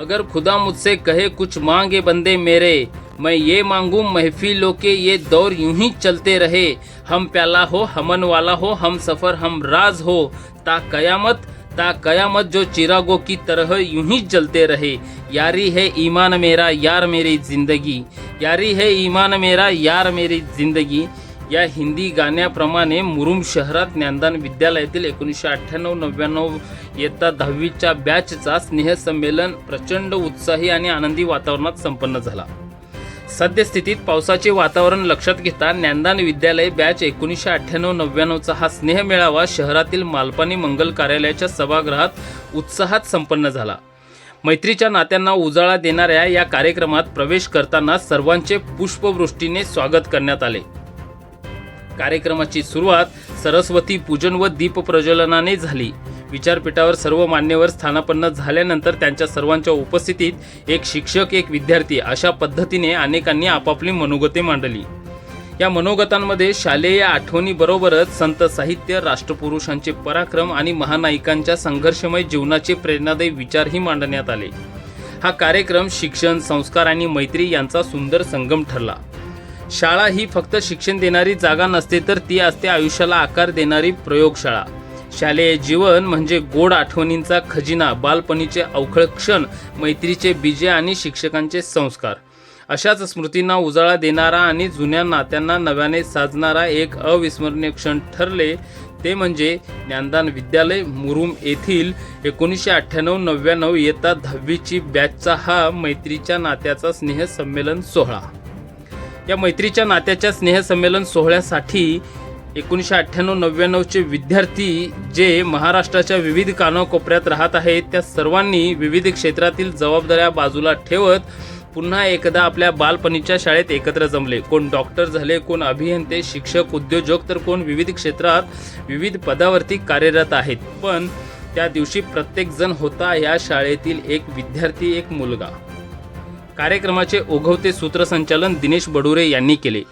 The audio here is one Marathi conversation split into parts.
अगर खुदा मुझसे कहे कुछ मांगे बंदे मेरे, मैं ये मांगू महफिलों के ये दौर यूँ ही चलते रहे। हम प्याला हो, हमन वाला हो, हम सफ़र, हम राज हो। ता कयामत ता कयामत जो चिरागों की तरह यूँ ही जलते रहे। यारी है ईमान मेरा, यार मेरी ज़िंदगी। यारी है ईमान मेरा, यार मेरी ज़िंदगी। या हिंदी गाण्याप्रमाणे मुरुम शहरात ज्ञानदान विद्यालयातील एकोणीसशे अठ्ठ्याण्णव नव्याण्णव इयत्ता दहावीच्या बॅचचा स्नेहसंमेलन प्रचंड उत्साही आणि आनंदी वातावरणात संपन्न झाला. सद्यस्थितीत पावसाचे वातावरण लक्षात घेता ज्ञानदान विद्यालय बॅच एकोणीसशे अठ्ठ्याण्णव नव्याण्णवचा हा स्नेह मेळावा शहरातील मालपानी मंगल कार्यालयाच्या सभागृहात उत्साहात संपन्न झाला. मैत्रीच्या नात्यांना उजाळा देणाऱ्या या कार्यक्रमात प्रवेश करताना सर्वांचे पुष्पवृष्टीने स्वागत करण्यात आले. कार्यक्रमाची सुरुवात सरस्वती पूजन व दीप प्रज्वलनाने झाली. विचारपीठावर सर्व मान्यवर स्थानापन्न झाल्यानंतर त्यांच्या सर्वांच्या उपस्थितीत एक शिक्षक एक विद्यार्थी अशा पद्धतीने अनेकांनी आपापली मनोगते मांडली. या मनोगतांमध्ये शालेय आठवणीबरोबरच संत साहित्य राष्ट्रपुरुषांचे पराक्रम आणि महानायिकांच्या संघर्षमय जीवनाचे प्रेरणादायी विचारही मांडण्यात आले. हा कार्यक्रम शिक्षण संस्कार आणि मैत्री यांचा सुंदर संगम ठरला. शाळा ही फक्त शिक्षण देणारी जागा नसते तर ती असते आयुष्याला आकार देणारी प्रयोगशाळा. शालेय जीवन म्हणजे गोड आठवणींचा खजिना बालपणीचे अवखळ क्षण मैत्रीचे बीजे आणि शिक्षकांचे संस्कार. अशाच स्मृतींना उजाळा देणारा आणि जुन्या नात्यांना नव्याने साजणारा एक अविस्मरणीय क्षण ठरले ते म्हणजे ज्ञानदान विद्यालय मुरुम येथील एकोणीसशे अठ्ठ्याण्णव नव्याण्णव इयत्ता दहावीची बॅचचा हा मैत्रीच्या नात्याचा स्नेह संमेलन सोहळा. या मैत्रीच्या नात्याच्या स्नेहसंमेलन सोहळ्यासाठी एकोणीसशे अठ्ठ्याण्णव नव्याण्णवचे विद्यार्थी जे महाराष्ट्राच्या विविध कानाकोपऱ्यात राहत आहेत त्या सर्वांनी विविध क्षेत्रातील जबाबदाऱ्या बाजूला ठेवत पुन्हा एकदा आपल्या बालपणीच्या शाळेत एकत्र जमले. कोण डॉक्टर झाले कोण अभियंते शिक्षक उद्योजक तर कोण विविध क्षेत्रात विविध पदावरती कार्यरत आहेत. पण त्या दिवशी प्रत्येकजण होता या शाळेतील एक विद्यार्थी एक मुलगा. कार्यक्रमाचे ओघवते सूत्रसंचालन दिनेश बडुरे यांनी केले.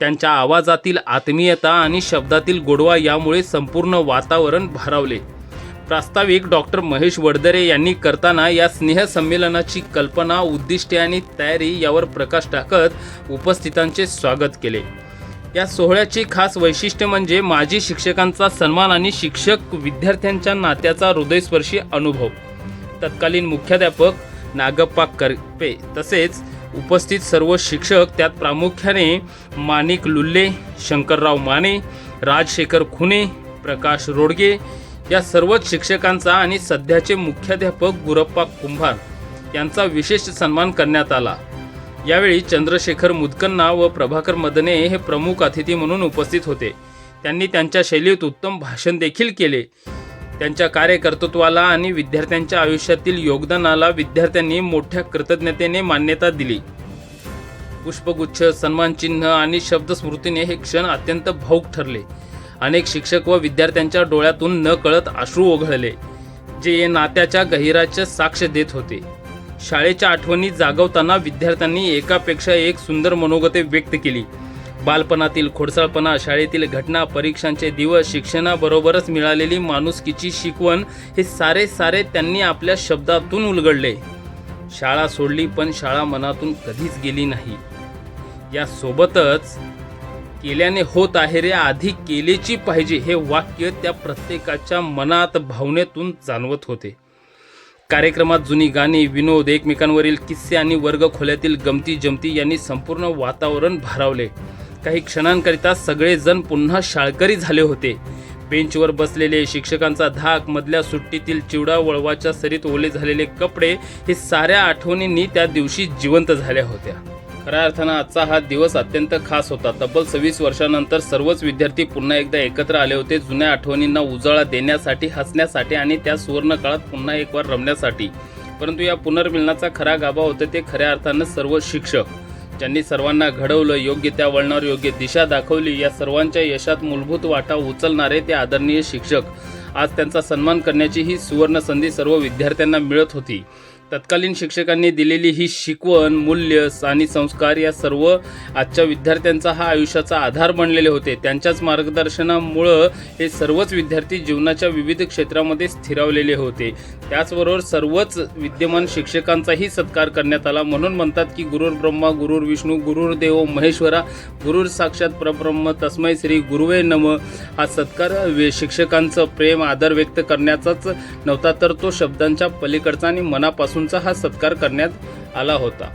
त्यांच्या आवाजातील आत्मीयता आणि शब्दातील गोडवा यामुळे संपूर्ण वातावरण भारावले. प्रास्ताविक डॉक्टर महेश वडदरे यांनी करताना या स्नेहसंमेलनाची कल्पना उद्दिष्टे आणि तयारी यावर प्रकाश टाकत उपस्थितांचे स्वागत केले. या सोहळ्याची खास वैशिष्ट्य म्हणजे माजी शिक्षकांचा सन्मान आणि शिक्षक विद्यार्थ्यांच्या नात्याचा हृदयस्पर्शी अनुभव. तत्कालीन मुख्याध्यापक नागप्पा करपे तसेच उपस्थित सर्व शिक्षक त्यात प्रामुख्याने माणिक लुल्ले शंकरराव माने राजशेखर खुने प्रकाश रोडगे या सर्वच शिक्षकांचा आणि सध्याचे मुख्याध्यापक गुरप्पा कुंभार यांचा विशेष सन्मान करण्यात आला. यावेळी चंद्रशेखर मुदकन्ना व प्रभाकर मदने हे प्रमुख अतिथी म्हणून उपस्थित होते. त्यांनी त्यांच्या शैलीत उत्तम भाषण देखील केले. त्यांच्या कार्यकर्तृत्वाला आणि विद्यार्थ्यांच्या आयुष्यातील योगदानाला विद्यार्थ्यांनी मोठ्या कृतज्ञतेने मान्यता दिली. पुष्पगुच्छ सन्मानचिन्ह आणि शब्दस्मृतीने हे क्षण अत्यंत भाऊक ठरले. अनेक शिक्षक व विद्यार्थ्यांच्या डोळ्यातून न कळत अश्रू ओघळले जे नात्याच्या गहिराच्या साक्ष देत होते. शाळेच्या आठवणी जागवताना विद्यार्थ्यांनी एकापेक्षा एक सुंदर मनोगते व्यक्त केली. बालपणातील खोडसाळपणा शाळेतील घटना परीक्षांचे दिवस शिक्षणाबरोबरच मिळालेली माणुसकीची शिकवण हे सारे सारे त्यांनी आपल्या शब्दातून उलगडले. शाळा सोडली पण शाळा मनातून कधीच गेली नाही. यासोबतच केल्याने होत आहे रे आधी केलेची पाहिजे हे वाक्य त्या प्रत्येकाच्या मनात भावनेतून जाणवत होते. कार्यक्रमात जुनी गाणी विनोद एकमेकांवरील किस्से आणि वर्ग खोल्यातील गमती जमती यांनी संपूर्ण वातावरण भारावले. काही क्षणांकरिता सगळेजण पुन्हा शाळकरी झाले होते. बेंचवर बसलेले शिक्षकांचा धाक मधल्या सुट्टीतील चिवडा वळवाच्या सरीत ओले झालेले कपडे हे साऱ्या आठवणींनी त्या दिवशी जिवंत झाल्या होत्या. खऱ्या अर्थानं आजचा हा दिवस अत्यंत खास होता. तब्बल सव्वीस वर्षानंतर सर्वच विद्यार्थी पुन्हा एकदा एकत्र आले होते जुन्या आठवणींना उजाळा देण्यासाठी हसण्यासाठी आणि त्या सुवर्ण काळात पुन्हा एक वार रमण्यासाठी. परंतु या पुनर्मिलनाचा खरा गाभा होता ते खऱ्या अर्थानं सर्व शिक्षक. ज्यांनी सर्वांना घडवलं योग्य त्या वळणावर योग्य दिशा दाखवली या सर्वांच्या यशात मूलभूत वाटा उचलणारे ते आदरणीय शिक्षक. आज त्यांचा सन्मान करण्याची ही सुवर्ण संधी सर्व विद्यार्थ्यांना मिळत होती. तत्कालीन शिक्षकांनी दिलेली ही शिकवण मूल्य आणि संस्कार या सर्व आजच्या विद्यार्थ्यांचा हा आयुष्याचा आधार बनलेले होते. त्यांच्याच मार्गदर्शनामुळं हे सर्वच विद्यार्थी जीवनाच्या विविध क्षेत्रामध्ये स्थिरावलेले होते. त्याचबरोबर सर्वच विद्यमान शिक्षकांचाही सत्कार करण्यात आला. म्हणून म्हणतात की गुरुर ब्रह्मा गुरुर विष्णू गुरुर देव महेश्वरा गुरुर साक्षात परब्रह्म तस्मै श्री गुरुवे नम हा सत्कार शिक्षकांचं प्रेम आदर व्यक्त करण्याचाच नव्हता तर तो शब्दांच्या पलीकडचा आणि मनापासून मनापासूनचा हा सत्कार करण्यात आला होता.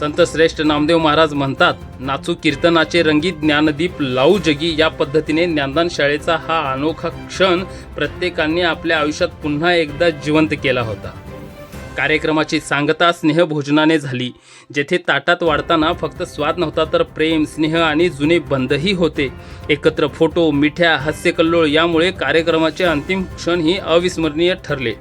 संत श्रेष्ठ नामदेव महाराज म्हणतात नाचू कीर्तनाचे रंगीत ज्ञानदीप लावू जगी. या पद्धतीने ज्ञानदान शाळेचा हा अनोखा क्षण प्रत्येकाने आपल्या आयुष्यात पुन्हा एकदा जिवंत केला होता. कार्यक्रमाची सांगता स्नेहभोजनाने झाली. जेथे ताटात वाढताना फक्त स्वाद नव्हता तर प्रेम स्नेह आणि जुने बंधही होते. एकत्र फोटो मिठ्या हास्यकल्लोळ यामुळे कार्यक्रमाचे अंतिम क्षणही अविस्मरणीय ठरले.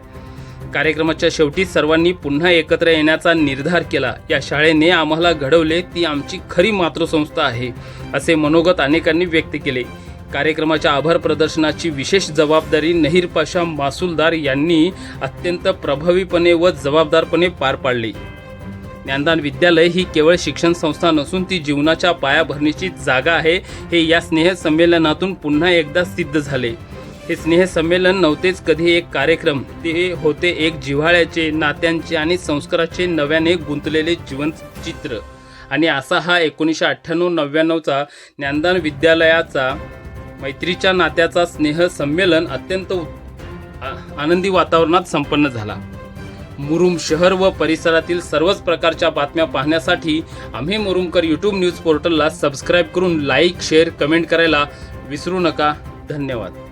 कार्यक्रमाच्या शेवटी सर्वांनी पुन्हा एकत्र येण्याचा निर्धार केला. या शाळेने आम्हाला घडवले ती आमची खरी मातृसंस्था आहे असे मनोगत अनेकांनी व्यक्त केले. कार्यक्रमाच्या आभार प्रदर्शनाची विशेष जबाबदारी नहीर पाशा मासुलदार यांनी अत्यंत प्रभावीपणे व जबाबदारपणे पार पाडली. ज्ञानदान विद्यालय ही केवळ शिक्षण संस्था नसून ती जीवनाच्या पायाभरणीची जागा आहे हे या स्नेह संमेलनातून पुन्हा एकदा सिद्ध झाले. हे स्नेहसंमेलन नव्हतेच कधी एक कार्यक्रम. ते होते एक जिव्हाळ्याचे नात्यांचे आणि संस्काराचे नव्याने गुंतलेले जिवंत चित्र. आणि असा हा एकोणीसशे अठ्ठ्याण्णव नव्याण्णवचा ज्ञानदान विद्यालयाचा मैत्रीच्या नात्याचा स्नेहसंमेलन अत्यंत आ- आनंदी वातावरणात संपन्न झाला. मुरुम शहर व परिसरातील सर्वच प्रकारच्या बातम्या पाहण्यासाठी आम्ही मुरुमकर यूट्यूब न्यूज पोर्टलला सबस्क्राईब करून लाईक शेअर कमेंट करायला विसरू नका. धन्यवाद.